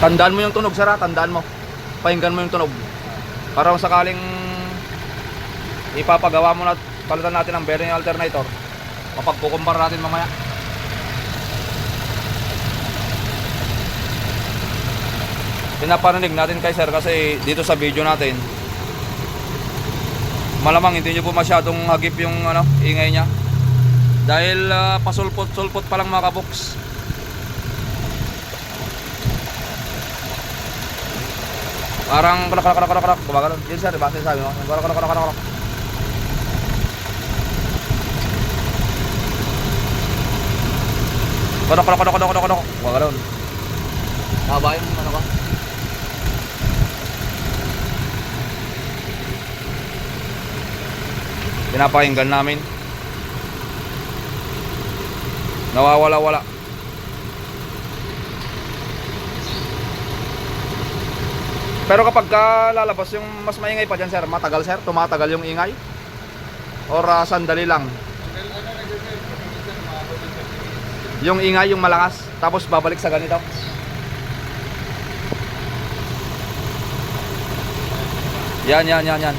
Tandaan mo yung tunog, sir ha? Tandaan mo. Pakinggan mo yung tunog. Para kung sakaling ipapagawa mo na palitan natin ang bearing alternator, mapagkukumpara natin mamaya. Pinaparinig natin kay sir kasi dito sa video natin, malamang hindi nyo po masyadong hagip yung ano, ingay niya. Dahil ah, pasulpot-sulpot pa lang mga kaboks. Parang kanak kanak kanak kanak kanak gumagano. Yun sir, diba? Sinasabi mo. Kanak kanak kanak kanak kanak. Kanak kanak kanak kanak kanak kanak. Gumagano. Haba yung ano ka? Pinapakinggan namin. Nawawala-wala. Pero kapag ka lalabas yung mas maingay pa dyan sir, matagal sir, tumatagal yung ingay? Or ah, sandali lang? Yung ingay, yung malakas, tapos babalik sa ganito? Yan, yan, yan, yan.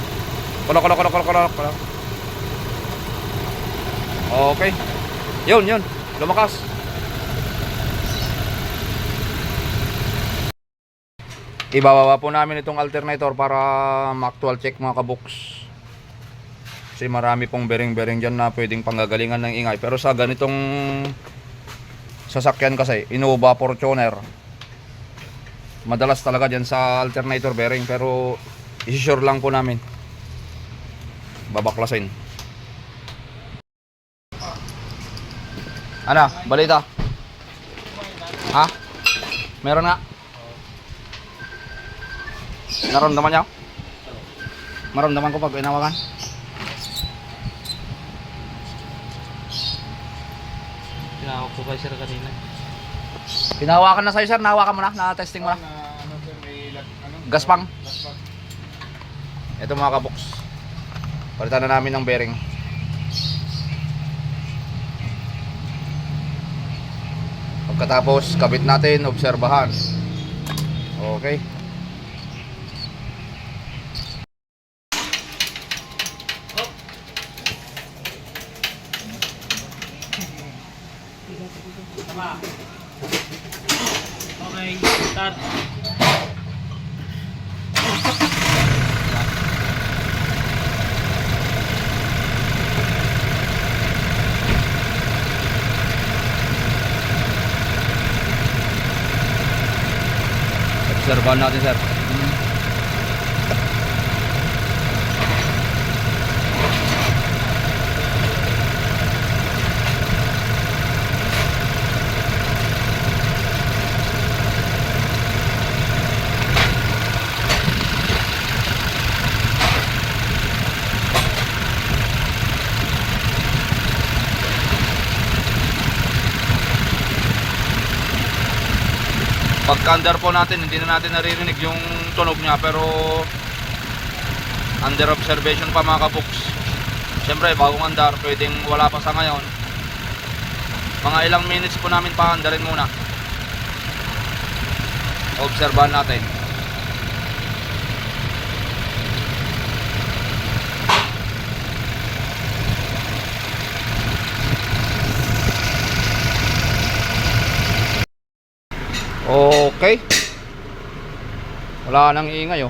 Kulok, kulok, kulok, kulok, kulok, kulok. Okay. Yun, yun. Lumakas. Ibababa po namin itong alternator para ma-actual check mga kabuks. Kasi marami pong bering-bering dyan na pwedeng panggagalingan ng ingay. Pero sa ganitong sasakyan kasi, Innova Fortuner, madalas talaga dyan sa alternator bearing. Pero isi-sure lang po namin. Babaklasin. Ano? Balita? Ha? Meron nga? Naramdaman niya? Maramdaman ko pag inawakan? Tinawag ko kay sir kanina. Pinahawakan na sa'yo sir, nahawakan mo na, na-testing mo na. ano sir, may lag, ano? Gaspang. Gaspang. Ito mga kaboks. Palitan na namin ng bearing. Pagkatapos, kabit natin, obserbahan. Okay. Okay, start. Obserbahan natin sir. Pagka under po natin, hindi na natin naririnig yung tunog niya pero under observation pa mga kabuks. Siyempre, bagong andar, pwedeng wala pa sa ngayon. Mga ilang minutes po namin pa andarin muna. Obserbahan natin. Okay. Wala nang ingay oh.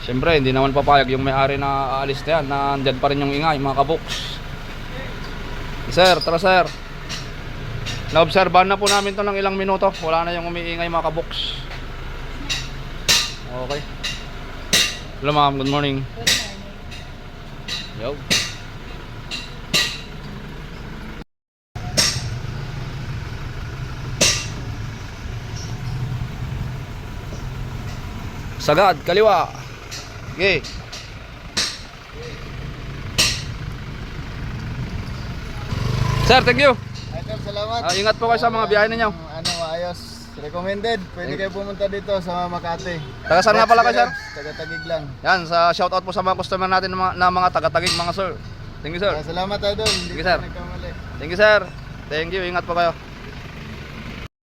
Siyempre, hindi naman papayag yung may-ari na aalis na yan na andyan pa rin yung ingay, mga kaboks. Sir, tara sir. Naobserbahan na po namin to ng ilang minuto. Wala na yung umiingay mga kaboks. Okay. Hello ma'am, good morning. Yo. Sagad, kaliwa. Okay. Sir, thank you. Idol, salamat. Ah, ingat po kayo sa mga biyahe ninyo. Ano, ayos. Recommended. Pwede kayo pumunta dito sa Makati. Taga saan nga pala kayo, sir? Taga-tagig lang. Yan, sa shoutout po sa mga customer natin na mga, na mga taga-tagig mga sir. Thank you, sir. Ah, Salamat, Idol. Sige, ka sir. Thank you, sir. Thank you. Ingat po kayo.